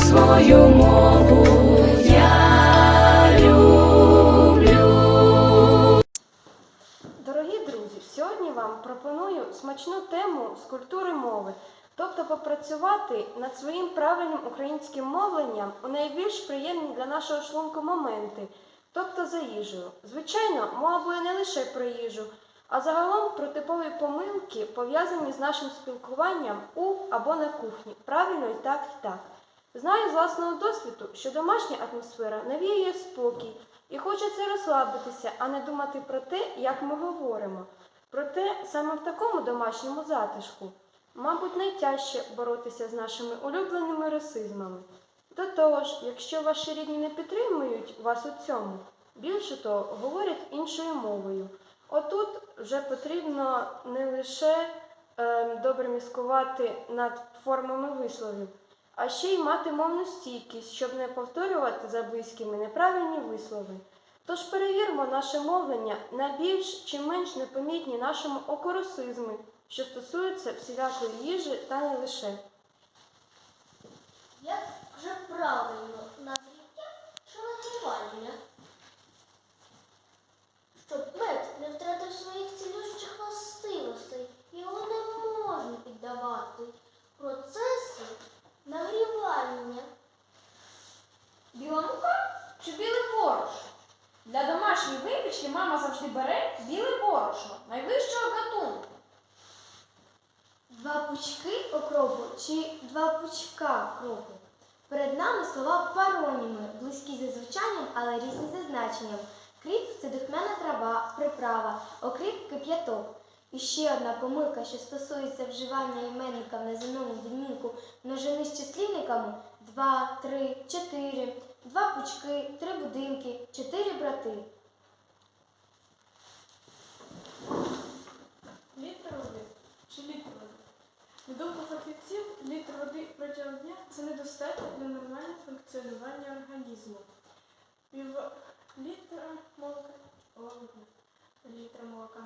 свою мову я люблю. Дорогі друзі, сьогодні вам пропоную смачну тему з культури мови, тобто попрацювати над своїм правильним українським мовленням у найбільш приємні для нашого шлунку моменти, тобто за їжею. Звичайно, мова буде не лише про їжу, а загалом про типові помилки, пов'язані з нашим спілкуванням у або на кухні. Правильно і так, і так. Знаю з власного досвіду, що домашня атмосфера навіює спокій і хочеться розслабитися, а не думати про те, як ми говоримо. Проте саме в такому домашньому затишку, мабуть, найтяжче боротися з нашими улюбленими расизмами. До того ж, якщо ваші рідні не підтримують вас у цьому, більше того, говорять іншою мовою. Отут вже потрібно не лише е, добре міскувати над формами висловів, а ще й мати мовну стійкість, щоб не повторювати за близькими неправильні вислови. Тож перевірмо наше мовлення на більш чи менш непомітні нашому окоросизми, що стосуються всілякої їжі та не лише. Як вже правильно Для домашньої випічки мама завжди бере біле борошно найвищого гатунку. Два пучки окропу чи два пучка кропу. Перед нами слова пароніми, близькі за звучанням, але різні за значенням. Кріп це духмяна трава, приправа, окріп кип'яток. І ще одна помилка, що стосується вживання іменника в наземному відмінку множини з числівниками два, три, чотири, два пучки, три будинки, чотири брати. Літр води чи літр води. На думку фахівців, літр води протягом дня це недостатньо для нормального функціонування організму. Пів літра молока, літра молока.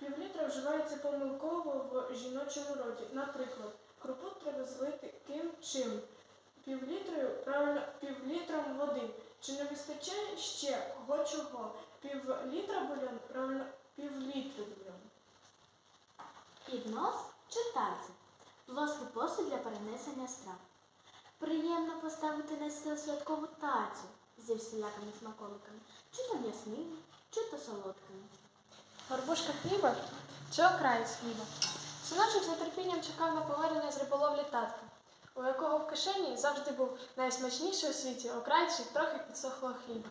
Пів літра вживається помилково в жіночому роді. Наприклад, крупу треба злити ким чим. Пів літрою, правильно. Чи не вистачає ще кого чого? Пів літра правильно, пів літри бульйон. Піднос чи таця плоский посуд для перенесення страв. Приємно поставити на стіл святкову тацю зі всілякими смаколиками, чи то м'ясними, чи то солодкими. Горбушка хліба чи окраєць хліба. Синочок з нетерпінням чекав на повернення з риболовлі татка, у якого в кишені завжди був найсмачніший у світі окрайчик трохи підсохлого хліба.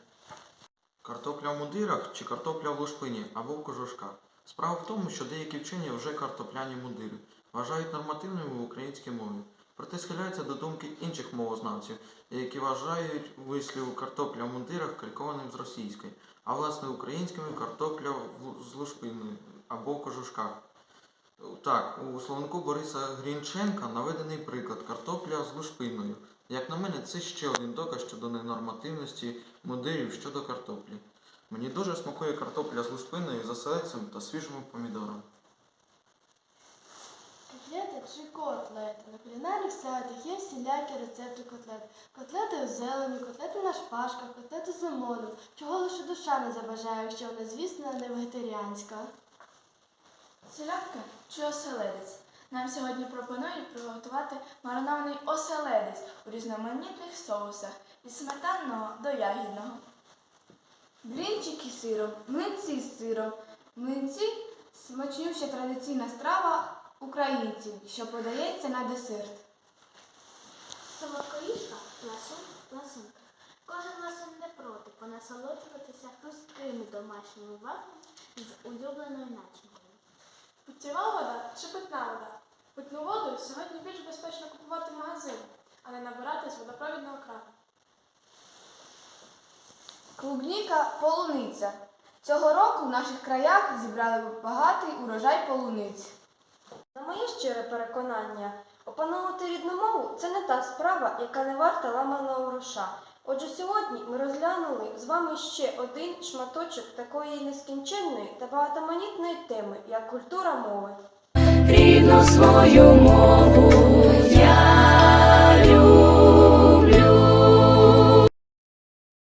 Картопля в мундирах чи картопля в лушпині або в кожушках. Справа в тому, що деякі вчені вже картопляні мундири вважають нормативними в українській мові. Проте схиляються до думки інших мовознавців, які вважають вислів картопля в мундирах калькованим з російської, а власне українськими картопля з лушпиною або в кожушках. Так, у словнику Бориса Грінченка наведений приклад картопля з лушпиною. Як на мене, це ще один доказ щодо ненормативності мундирів щодо картоплі. Мені дуже смакує картопля з лушпиною, з оселедцем та свіжими помідорами. Котлети чи котлети. На кулінарних сайтах є всілякі рецепти котлет. Котлети з зеленю, котлети на шпажках, котлети з лимоном. Чого лише душа не забажає, якщо вона, звісно, не вегетаріанська. Селядка чи оселедець? Нам сьогодні пропонують приготувати маринований оселедець у різноманітних соусах від сметанного до ягідного. Блінчики з сиром, млинці з сиром. Млинці смачнюща традиційна страва українців, що подається на десерт. Солодкоїжка ласун, ласунка. Кожен ласун не проти понасолоджуватися хрусткими домашніми вафлями з улюбленою начинкою. Питєва вода чи воду сьогодні більш безпечно купувати в магазині, а не набирати з водопровідного крану. Клубніка полуниця. Цього року в наших краях зібрали багатий урожай полуниць. На моє щире переконання, опановувати рідну мову це не та справа, яка не варта ламаного гроша. Отже, сьогодні ми розглянули з вами ще один шматочок такої нескінченної та багатоманітної теми, як культура мови. Рідну свою мову